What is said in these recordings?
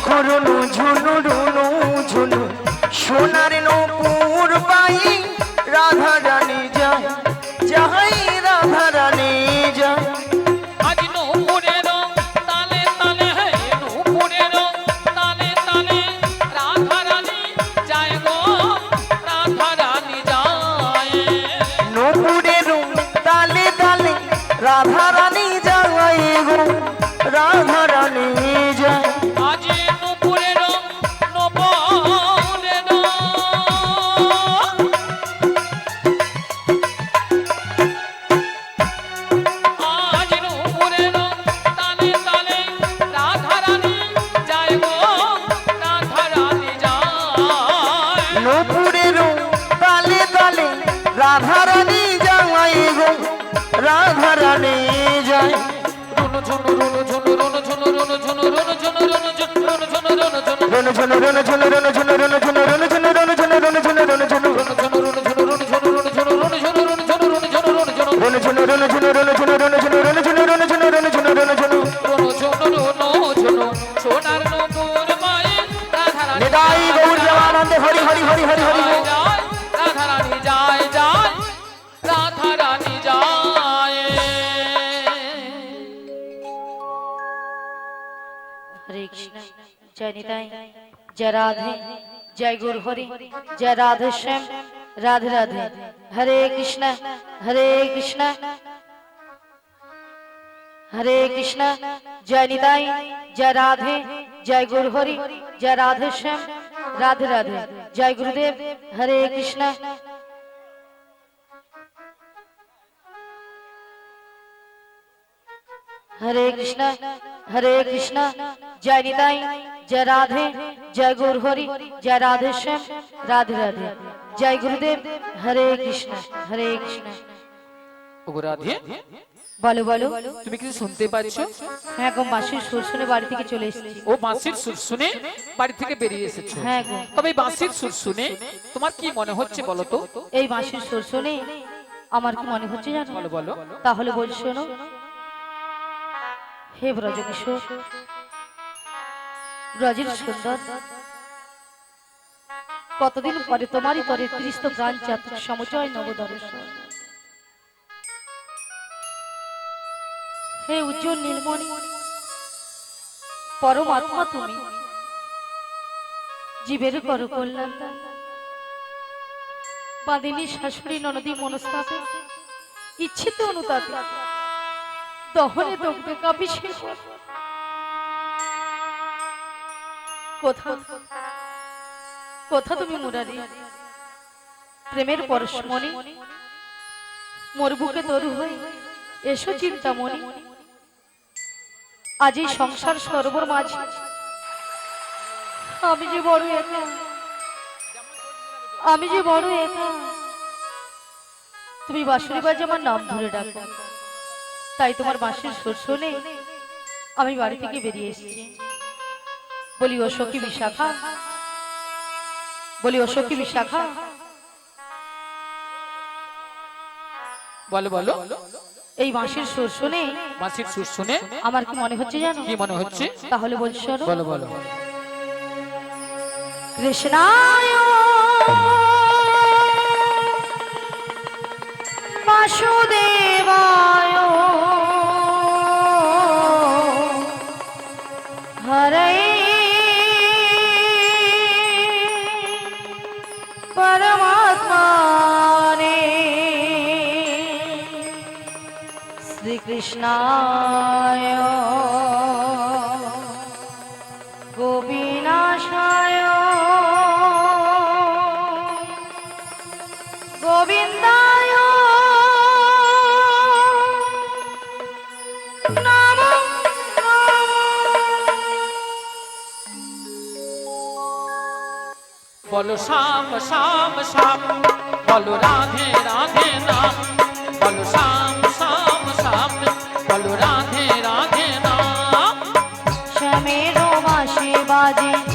দেখো রনু ঝুনু। ঝুনু সোনার নপুর পাই রাধা রানী जय राधे जय गुरु हरि जय राधे श्याम राधे राधे हरे कृष्ण हरे कृष्ण हरे कृष्ण जय निताई जय राधे जय गुरु हरि जय राधे श्याम राधे राधे जय गुरुदेव हरे कृष्ण हरे कृष्ण हरे कृष्ण जय निताई জয় রাধে জয় গুরু হরি জয় রাধে শ্যাম রাধে রাধে। জয় গুরুদেব হরে কৃষ্ণ হরে কৃষ্ণ। বলো বলো। তুমি কিছু শুনতে পাচ্ছো? হ্যাঁ গো মাসির সুর শুনে বাড়ি থেকে চলে এসেছি। ও মাসির সুর শুনে বাড়ি থেকে বেরিয়ে এসেছ? হ্যাঁ গো। তবে মাসির সুর শুনে তোমার কি মনে হচ্ছে বলো তো? এই মাসির সুর শুনে আমার কি মনে হচ্ছে জানো? বলো বলো। তাহলে বল শোনো। হে ব্রজকিশোর ব্রজের সুন্দর। কতদিন পরে তোমারই তরে ত্রিস্ত প্রাণ চাতুর সমচয় নবদর্শন। হে উজ্জ্বল নীলমণি, পরমাত্মা তুমি। জীবের করো কল্যাণ। বাদিনী শাশুড়ি ননদী মনস্তাপে, ইচ্ছিত অনুতাপে। দহনে দগ্ধে কাপি শেষ কোথা। তুমি মুরারি। প্রেমের পরশমণি। মোর বুকে তরু হই এসো চিন্তামণি। আজ এই সংসার সর্বর মাঝে। আমি যে বড় একা। আমি যে বড় একা। তুমি বাঁশুরি বাজে আমার নাম ধরে ডাকো। তাই তোমার বাঁশির সুর শুনে আমি বাড়ি থেকে বেরিয়ে এসেছি। বলি ও সখী বিশাখা বলি ও সখী বিশাখা। বলো বলো। এই বাঁশির সুর শুনে বাঁশির সুর শুনে আমার কি মনে হচ্ছে জানো? কি মনে হচ্ছে? তাহলে বল শোনো। বলো বলো। কৃষ্ণায় বাসুদেবায় কৃষ্ণায়। গোবিনাশায় গোবিন্দায়। বলো শ্যাম শ্যাম শ্যাম। বলো রাধে রাধে নাম রাধে রাধে নাম শ্যামের বাসে বাজে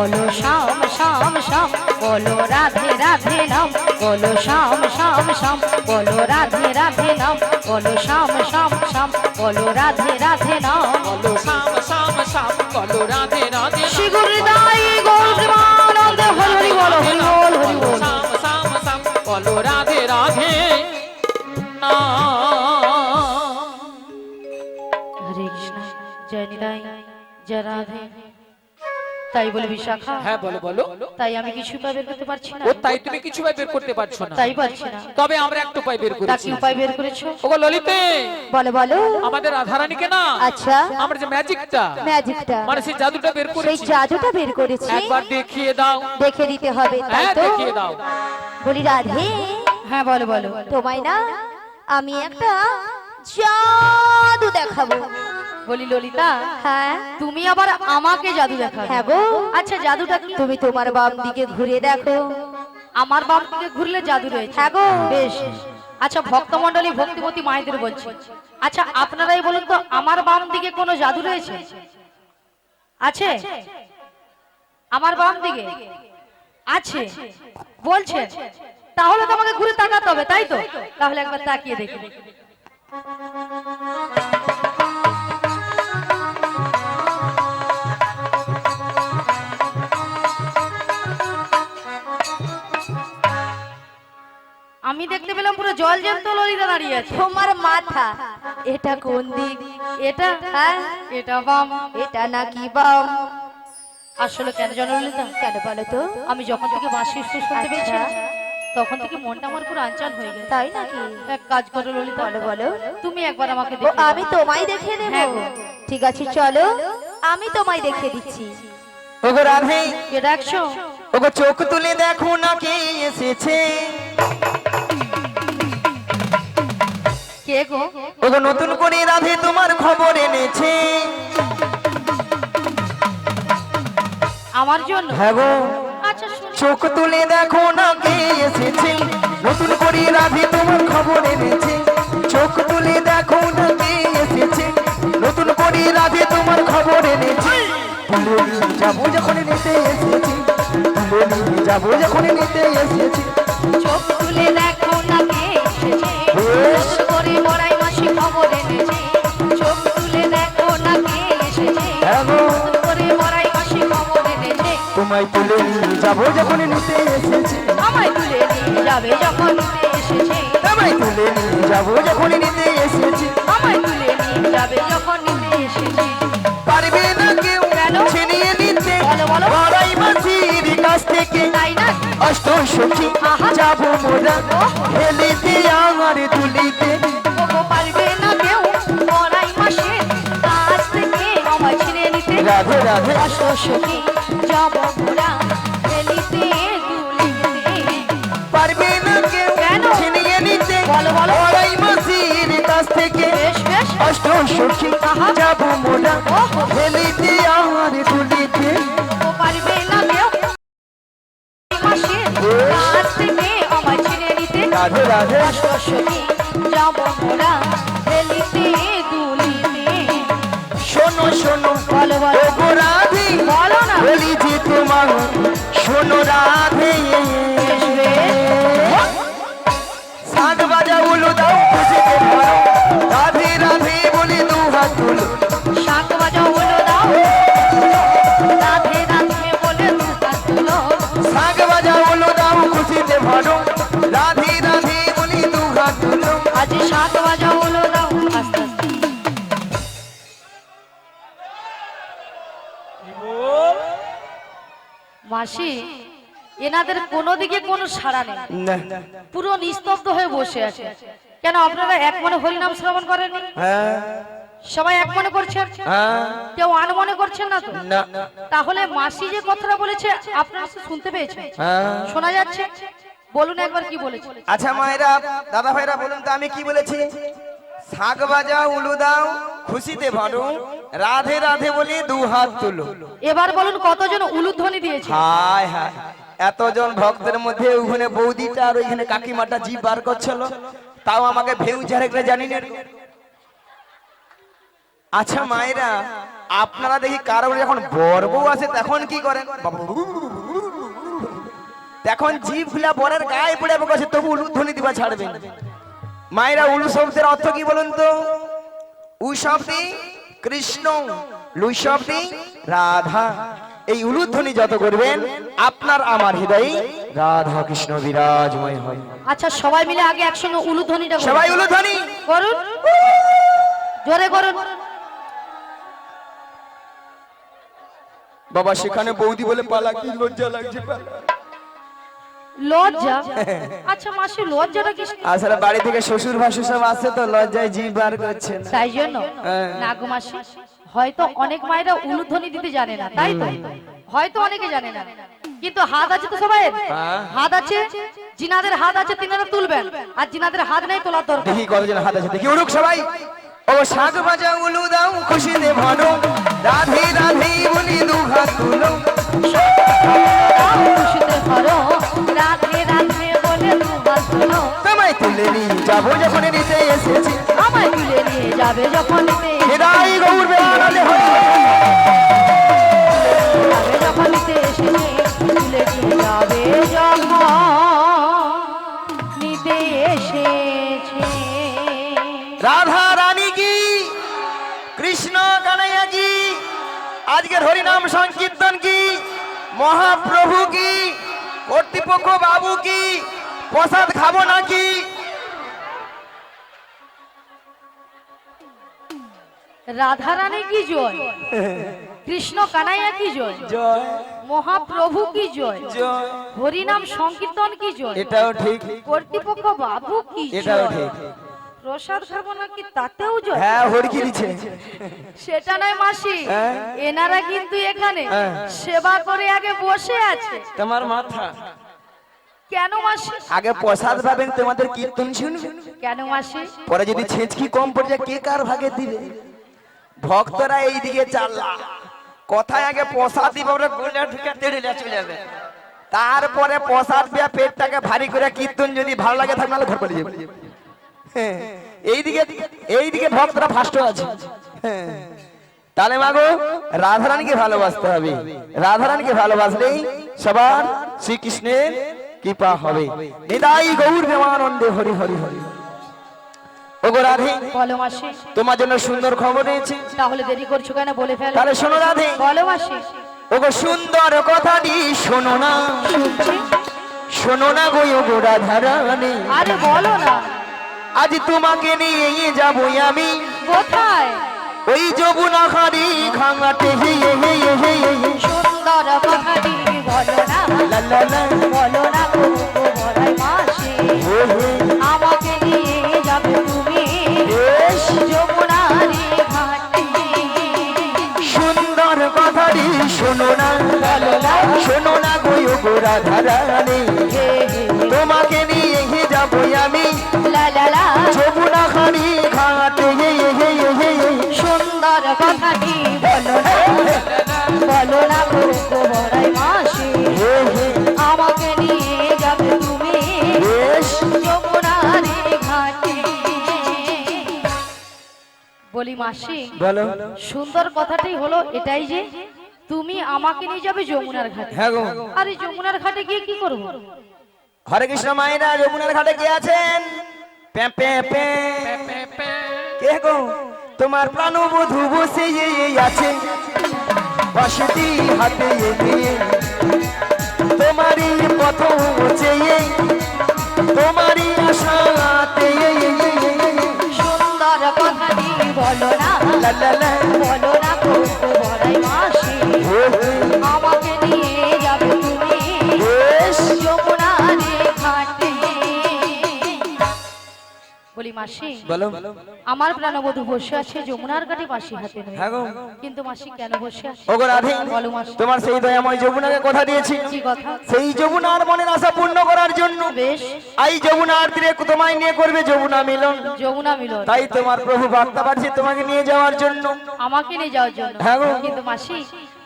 বলো শ্যাম শ্যাম শ্যাম বলো রাধে রাধে নাম বলো শ্যাম শ্যাম শ্যাম বলো রাধে রাধে নাম বলো শ্যাম শ্যাম শ্যাম বলো রাধে রাধে নাম বলো শ্যাম শ্যাম শ্যাম বলো রাধে রাধে। শ্রী গুরুদাই গৌরমানন্দ হরি হরি বলো হরি বল হরি বলো বল শ্যাম শ্যাম শ্যাম বলো রাধে রাধে নাম। হরে কৃষ্ণ জয় নিতাই জয় রাধে তাই বলে বিশাখা হ্যাঁ বলো বলো। তাই আমি কিছু উপায় বের করতে পারছি না। ও তাই তুমি কিছু বের করতে পারছ না। তাই পারছি না। তবে আমরা একটা উপায় বের করেছি কি উপায় বের করেছ? ওগো ললিতে! বলো বলো। আমাদের রাধারানীকে না আচ্ছা। আমরা যে ম্যাজিকটা ম্যাজিকটা। মানে সেই জাদুটা বের সেই করেছি। জাদুটা বের করেছি। একবার দেখিয়ে দাও। দেখে দিতে হবে তাই হ্যাঁ তো? দেখিয়ে দাও। বলি রাধে। হ্যাঁ বলো বলো। তোমায় না আমি একটা জাদু দেখাবো। বলি ললিতা হ্যাঁ? তুমি আবার আমাকে জাদু দেখাবে। হ্যাঁ গো। আচ্ছা জাদুটা তুমি তোমার বাম দিকে ঘুরে দেখো। আমার বাম দিকে ঘুরলে জাদু রয়েছে। হ্যাঁ গো। বেশ। আচ্ছা ভক্তমণ্ডলী ভক্তিমতী মায়েদের বলছি। আচ্ছা আপনারাই বলুন তো আমার বাম দিকে কোনো জাদু রয়েছে? আছে? আমার বাম দিকে? আছে। বলছে তাহলে তো আমাকে ঘুরে তাকাতে হবে তাই তো? তাহলে একবার তাকিয়ে দেখি। আমি দেখতে পেলাম পুরো জল জ্যান্ত ললিতা দাঁড়িয়ে আছে। তোমার মাথা এটা কোন দিক? এটা হ্যাঁ? এটা বাম। এটা নাকি বাম? আসলে কেন জানো ললিতা? কেন বলো তো? আমি যখন থেকে বাঁশির সুর শুনতে আচ্ছা। পেয়েছি তখন থেকে মনটা আমার পুরো আনচান হয়ে গেছে। তাই নাকি? এক কাজ করো ললিতা। বলো বলো। তুমি একবার আমাকে দেখে আমি তোমায় দেখে দেব হ্যাঁ ঠিক আছে চলো। আমি তোমায় দেখে দিচ্ছি। ওগো রাধে। কে ডাকছো ওগো চোখ তুলে দেখো না কে এসেছে। কে গো? ওগো নতুন করে রাধে তোমার খবর এনেছে। আমার জন্য? হ্যাঁ গো। আচ্ছা চোখ তুলে দেখো না কে এসেছে। নতুন করে রাধে তোমার খবর এনেছে। চোখ তুলে দেখো না কে এসেছে। নতুন করে রাধে তোমার খবর এনেছে। তুলে নিয়ে যাব যখন নিতে এসেছি। তুলে নিয়ে যাব যখন নিতে এসেছি। তোমায় তুলে নিয়ে যাব যখন নিতে এসেছি। আমায় তুলে নিয়ে যাবে যখন নিতে এসেছে। তোমায় তুলে নিয়ে যাব যখন নিতে এসেছি। আমায় তুলে নিয়ে যাবে যখন নিতে এসেছে। পারবে না কেউ কেন? ছিনিয়ে নিতে। বড়াই মাসির কাছ থেকে। অষ্ট সখী। যাব মোরা। হেলিতে আমার তুলিতে। পারবে না কেউ মরাই মাসে কাছ থেকে। আমায় ছিনে নিতে। রাধে রাধে। অশ্বসখী যাব বলো, বলো। বড়াই কাছ থেকে অষ্ট সখী যাব মোরা এনাদের কোনো দিকে কোনো সাড়া নেই। পুরো নিস্তব্ধ হয়ে বসে আছে। কেন আপনারা এক মনে হরিনাম শ্রবণ করেন হ্যাঁ। সবাই এক মনে করছেন? হ্যাঁ। কেউ আন মনে করছেন না তো? তাহলে মাসি যে কথাটা বলেছে আপনারা শুনতে পেয়েছেন। হ্যাঁ। শোনা যাচ্ছে? বলুন একবার কি বলেছে। আচ্ছা মায়েরা দাদা ভাইরা বলুন তো আমি কি বলেছি? শাক বাজা উলু দাও খুশিতে ভরো রাধে রাধে বলে দু হাত তুলো। এবার বলুন কতজন উলুধ্বনি দিয়েছে? হায় হায়। এতজন ভক্তের মধ্যে ওখানে বৌদিটা আর ওইখানে কাকিমাটা জি বার করছিল। তাও আমাকে ভেউ ঝাড়েকটা জানি না। আচ্ছা মায়েরা, আপনারা দেখি কারও যখন বর বউ আসে তখন কি করেন? তখন জিভ খুলা বরের গায়ে পড়ে বসে, তবু উলুধ্বনি দিবা ছাড়বেন মায়েরা, উলু শব্দের অর্থ কি বলুন তো? উ শব্দে কৃষ্ণ, লু শব্দে রাধা। এই উলুধ্বনি যত করবেন আপনার আমার হৃদয়ে রাধা কৃষ্ণ বিরাজময় হয়। আচ্ছা সবাই মিলে আগে একসঙ্গে উলুধ্বনিটা। সবাই উলুধ্বনি? করুন। জোরে করুন। বাবা সেখানে বৌদি বলে পালা কি লজ্জা লাগছে লজ্জা? আচ্ছা মাসি লজ্জাটা কি? আসলে বাড়ি থেকে শ্বশুর ভাসুর সব আসছে তো লজ্জায় জিভ বার করছে তাই জন্য? হ্যাঁ। নাগু মাসি। হয়তো অনেক মায়েরা উলুধ্বনি দিতে জানে না তাই তো? হয়তো অনেকে জানে না। কিন্তু হাত আছে তো সবাই? হ্যাঁ। হাত আছে? জিনাদের হাত আছে তিনারা তুলবেন। আর জিনাদের হাত নেই তোলার দরকার। দেখি কতজন হাত আছে দেখি উড়ুক সবাই। ও শাক বাজা উলু দাও খুশিতে ভরো। রাধে রাধে বলি দু হাত তুলো। খুশিতে ভরো। রাধে রাধে বলে দু হাত তোলো। তোমায় তুলে নিয়ে যাব যখন নিতে এসেছি। যাবে যখন সেটাই গৌরবে আনালে যাবে যখন তেসনে যাবে যখন এসেছে। রাধা রানী কি? কৃষ্ণ কানাইয়া কি? আজকের হরিনাম সংকীর্তন কি? মহাপ্রভু কি? কর্তৃপক্ষ বাবু কি? প্রসাদ খাব নাকি? রাধারানী কি জয়? কৃষ্ণ কানাইয়া কি জয়? জয়। মহাপ্রভু কি জয়? জয়। হরিনাম সংকীর্তন কি জয়? এটাও ঠিক। কর্তৃপক্ষ বাবু কি এটাও ঠিক। প্রসাদ খাব নাকি তাতেও জয়? হ্যাঁ হরকি দিচ্ছে। সেটা নয় মাসি হ্যাঁ? এনারা কিন্তু এখানে হ্যাঁ। সেবা করে আগে বসে আছে। তোমার মাথা। কেন মাসি? আগে প্রসাদ পাবেন তোমাদের কীর্তন শুনবে। কেন মাসি? পরে যদি ছেঁচকি কম পড়ে যায় কে কার ভাগে দিবে? ভক্তরা এইদিকে চাল্লা। কথায় আগে প্রসাদ দিবে গোলা ঢুকে তেড়ে চলে যাবে। তারপরে প্রসাদ দিয়ে পেটটাকে ভারী করে কীর্তন যদি ভালো লাগে থাকে নাহলে ঘর করে যাবে। হ্যাঁ, এইদিকে এইদিকে ভক্তরা ফার্স্ট আছে। তাহলে মাগো রাধারানীকে ভালোবাসতে হবে। রাধারানীকে ভালোবাসলেই সবার শ্রীকৃষ্ণের কৃপা হবে। নিদাই গৌর প্রেমানন্দে হরি হরি হরি। ওগো রাধে। বলো মাসি। তোমার জন্য সুন্দর খবর রয়েছে। তাহলে দেরি করছ কেন বলে ফেলো। তাহলে শোনো রাধে। বলো মাসি। ওগো সুন্দর কথাটি শোনো না। শোনো না গো ওগো রাধারানী আরে বলো না। আজ তোমাকে নিয়ে যাব আমি। কোথায়? ওই যমুনা খারি খাঙাটে হে হে হে। সুন্দর কথাটি বলো না। লা লা লা। বলো না শোনো না গো ওগো রাধারানী। হে হে তোমাকে নিয়ে যাব আমি। যমুনা হে হে। সুন্দর কথাটি বলো বলো না গো গো মাসি। আমাকে নিয়ে যাবে তুমি। যমুনারি ঘাটে। বলি মাসি বলো। সুন্দর কথাটাই হলো এটাই যে তুমি আমাকে নিয়ে যাবে যমুনার ঘাটে। হ্যাঁ গো। আর যমুনার ঘাটে গিয়ে কি করব? হরে কৃষ্ণ মায়েরা যমুনার ঘাটে কে আছেন? পে পে পে। কে গো? তোমার প্রাণবধূ বসে আছে। বাসুতি হাতে নিয়ে তোমারই প্রথম চেয়ে তোমারই আশাতে সুন্দর কথাটি বলো না লা লা লা। বলো আমাকে নিয়ে যাবে তুমি। বেশ ঘাটে। বলি মাসি বলো। আমার প্রাণবধূ বসে আছে যমুনার ঘাটে বাসি হাতে নিয়ে। হ্যাঁ কিন্তু মাসি কেন বসে আছে? ওগো রাধে বলো মাসি। তোমার সেই দয়াময় যমুনাকে কথা দিয়েছি। সেই যমুনার মনের আশা পূর্ণ করার জন্য। বেশ। এই যমুনার তীরে তোমায় নিয়ে করবে যমুনা মিলন। যমুনা মিলন। তাই তোমার প্রভু বার্তা পাঠিয়ে তোমাকে নিয়ে যাওয়ার জন্য। আমাকে নিয়ে যাওয়ার জন্য। হ্যাঁ কিন্তু মাসি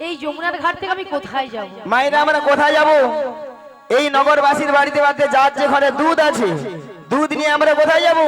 এই যমুনার ঘাট থেকে আমি কোথায় যাব? মায়েরা আমরা কোথায় যাব? এই নগরবাসীর বাড়িতে বাড়িতে যার যে ঘরে দুধ আছে দুধ নিয়ে আমরা কোথায় যাব?